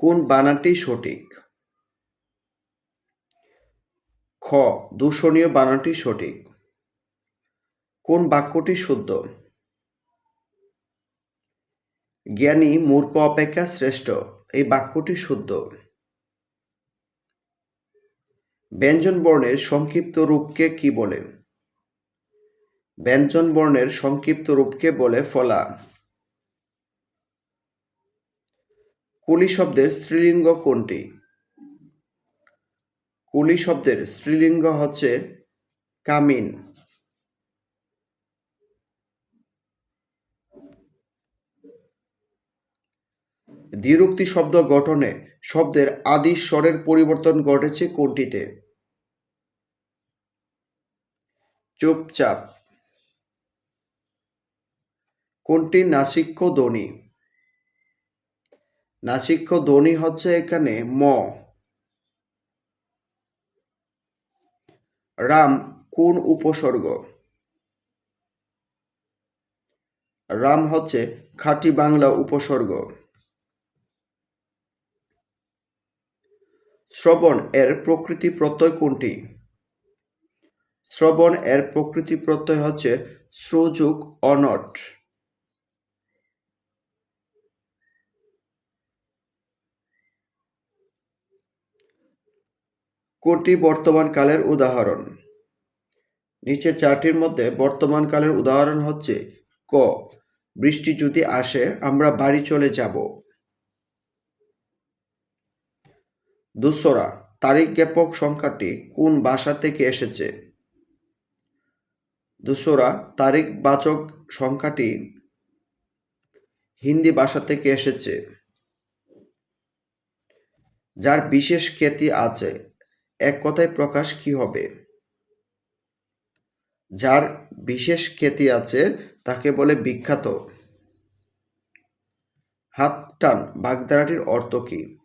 কোন বানানটি সঠিক? খ, দূষণীয় বানানটি সঠিক। কোন বাক্যটি শুদ্ধ? জ্ঞানী মূর্খ অপেক্ষা শ্রেষ্ঠ, এই বাক্যটি শুদ্ধ। ব্যঞ্জন বর্ণের সংক্ষিপ্ত রূপকে কি বলে? ব্যঞ্জন বর্ণের সংক্ষিপ্ত রূপকে বলে ফলা। কুলি শব্দের স্ত্রীলিঙ্গ কোনটি? কুলি শব্দের স্ত্রীলিঙ্গ হচ্ছে কামিন। দ্বিরুক্তি শব্দ গঠনে শব্দের আদি স্বরের পরিবর্তন ঘটেছে কোনটিতে? চুপচাপ। কোনটি নাসিক্য ধ্বনি নাসিক্য ধ্বনি হচ্ছে এখানে ম। রাম কোন উপসর্গ? রাম হচ্ছে খাঁটি বাংলা উপসর্গ। শ্রবণ এর প্রকৃতি প্রত্যয় কোনটি? শ্রবণ এর প্রকৃতি প্রত্যয় হচ্ছে শ্রোযুক অনট। কোনটি বর্তমান কালের উদাহরণ। নিচে চারটির মধ্যে বর্তমান কালের উদাহরণ হচ্ছে ক, বৃষ্টি যদি আসে, আমরা বাড়ি চলে যাব। দুসরা তারিখ জ্ঞাপক সংখ্যাটি কোন ভাষা থেকে এসেছে? দুসরা তারিখ বাচক সংখ্যাটি হিন্দি ভাষা থেকে এসেছে, যার বিশেষ খ্যাতি আছে। এক কথায় প্রকাশ কি হবে? যার বিশেষ খ্যাতি আছে, তাকে বলে বিখ্যাত। হাত টান বাগধারাটির অর্থ কি?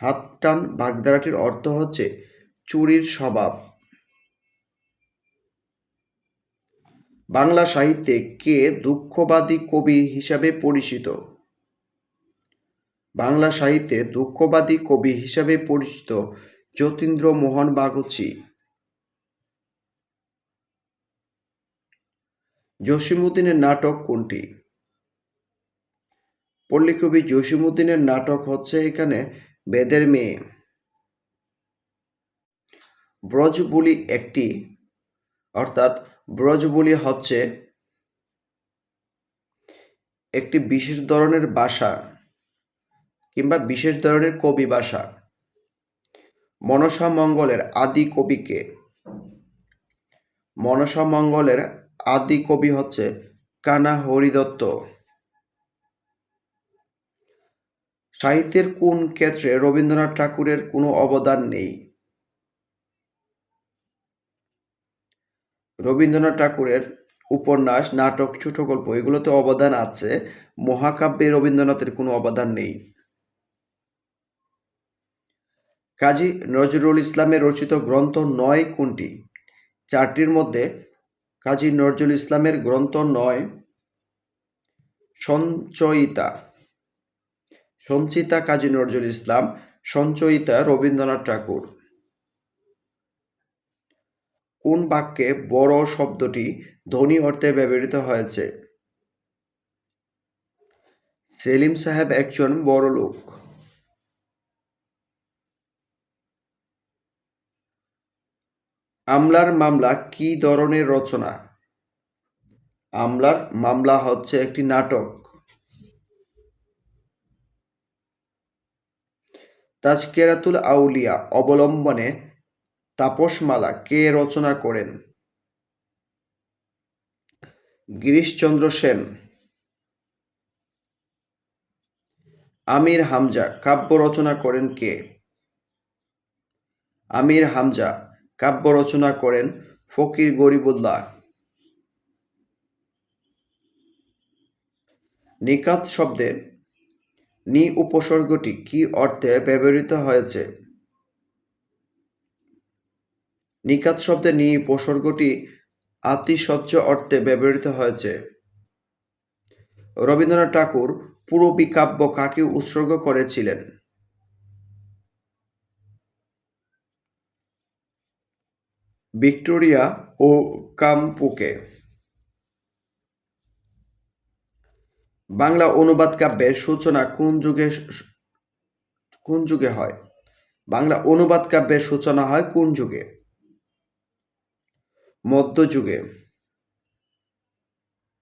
হাত টান বাগধারাটির অর্থ হচ্ছে চুরির স্বভাব। বাংলা সাহিত্যে কে দুঃখবাদী কবি হিসাবে পরিচিত? বাংলা সাহিত্যে দুঃখবাদী কবি হিসাবে পরিচিত যতীন্দ্র মোহন বাগচি। জসিমুদ্দিনের নাটক কোনটি? পল্লীকবি জসিমুদ্দিনের নাটক হচ্ছে এখানে বেদের মেয়ে। ব্রজবুলি একটি, অর্থাৎ ব্রজবুলি হচ্ছে একটি বিশেষ ধরনের ভাষা কিংবা বিশেষ ধরনের কবি ভাষা মনসা মঙ্গলের আদি কবিকে মনসা মঙ্গলের আদি কবি হচ্ছে কানা হরিদত্ত। সাহিত্যের কোন ক্ষেত্রে রবীন্দ্রনাথ ঠাকুরের কোনো অবদান নেই? রবীন্দ্রনাথ ঠাকুরের উপন্যাস, নাটক ছোট গল্প এগুলোতে অবদান আছে। মহাকাব্যে রবীন্দ্রনাথের কোনো অবদান নেই। কাজী নজরুল ইসলামের রচিত গ্রন্থ নয় কোনটি? চারটির মধ্যে কাজী নজরুল ইসলামের গ্রন্থ নয় সঞ্চয়িতা। সঞ্চিতা কাজী নজরুল ইসলাম, সঞ্চয়িতা রবীন্দ্রনাথ ঠাকুর। কোন বাক্যে বড় শব্দটি ধ্বনি অর্থে ব্যবহৃত হয়েছে? সেলিম সাহেব একজন বড় লোক আমলার মামলা কি ধরনের রচনা? আমলার মামলা হচ্ছে একটি নাটক। তাজকেরাতুল আউলিয়া অবলম্বনে তাপসমালা কে রচনা করেন? গিরিশচন্দ্র সেন। আমির হামজা কাব্য রচনা করেন কে? আমির হামজা কাব্য রচনা করেন ফকির গরিবুল্লাহ। নিকাত শব্দে, নি উপসর্গটি কি অর্থে ব্যবহৃত হয়েছে? নিকাত শব্দে, নি উপসর্গটি আতিশয্য অর্থে ব্যবহৃত হয়েছে। রবীন্দ্রনাথ ঠাকুর পূরবী কাব্য কাকে উৎসর্গ করেছিলেন? ভিক্টোরিয়া ও কামপুকে। বাংলা অনুবাদ কাব্যের সূচনা কোন যুগে কোন যুগে হয়? বাংলা অনুবাদ কাব্যের সূচনা হয় কোন যুগে? মধ্যযুগে।